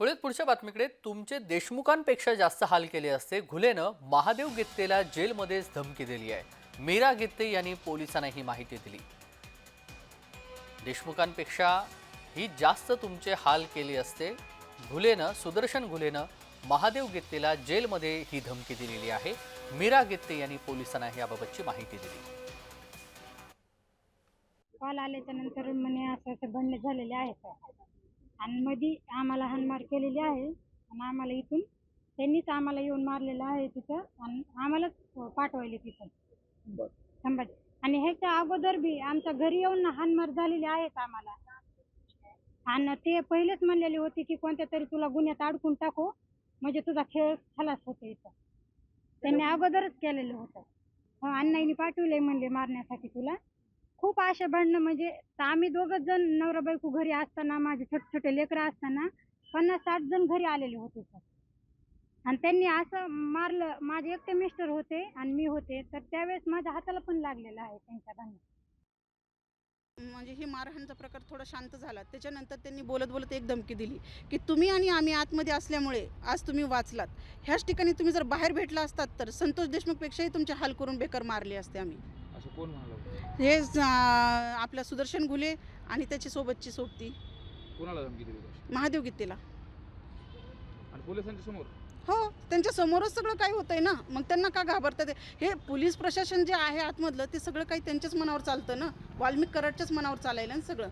वळीत पुढच्या बातमीकडे तुमचे देशमुखांपेक्षा जास्त हाल केले असते. घुलेनं महादेव गित्तेला जेलमध्येच धमकी दिली आहे. मीरा गित्ते यांनी पोलिसांना ही माहिती दिली. देशमुखांपेक्षा ही जास्त तुमचे हाल केले असते. घुलेनं सुदर्शन घुलेनं महादेव गित्तेला जेलमध्ये ही धमकी दिलेली आहे. मीरा गित्ते यांनी पोलिसांना याबाबतची माहिती दिली. काल आल्याच्यानंतर म्हणे असं असं बनले झालेले आहेत. आणि मध्ये आम्हाला हाणमार केलेली आहे. आणि आम्हाला इथून त्यांनीच आम्हाला येऊन मारलेलं आहे तिथं. आणि आम्हालाच पाठवायले तिथं. संभाजी आणि ह्याच्या अगोदर बी आमच्या घरी येऊन हाणमार झालेली आहेत आम्हाला. आणि ते पहिलेच म्हणलेले होते की कोणत्या तरी तुला गुन्ह्यात अडकून टाकू. म्हणजे तुझा खेळ खलास होतो इथं. त्यांनी अगोदरच केलेलं होतं. हो अण्णाईने पाठवले म्हणले मारण्यासाठी तुला. खूप भांडणं म्हणजे तर आम्ही दोघंच जण नवरा बायको घरी असताना माझे छोटे छोटे लेकरं असताना पन्नास साठ जण घरी आलेले होते सर. आणि त्यांनी असं मारलं माझे एकटे मिस्टर होते आणि मी होते तर त्यावेळेस माझ्या हाताला पण लागलेलं आहे त्यांच्या भांडण. म्हणजे ही मारहाणचा प्रकार थोडा शांत झाला. त्याच्यानंतर त्यांनी बोलत बोलत एक धमकी दिली की तुम्ही आणि आम्ही आतमध्ये असल्यामुळे आज तुम्ही वाचलात. ह्याच ठिकाणी तुम्ही जर बाहेर भेटला असतात तर संतोष देशमुखपेक्षाही तुमचे हाल करून बेकार मारले असते आम्ही. असं कोण म्हणालं? हे आपल्या सुदर्शन घुले आणि त्याची सोबतची सोबती. कोणाला धमकी दिली महादेव गीतेला. आणि पोलिसांच्या समोर? हो त्यांच्या समोरच सगळं काही होतंय ना. मग त्यांना का घाबरतात? हे पोलीस प्रशासन जे आहे आतमधलं ते सगळं काही त्यांच्याच मनावर चालतं ना? वाल्मिक कराडच्याच मनावर चालायला ना सगळं?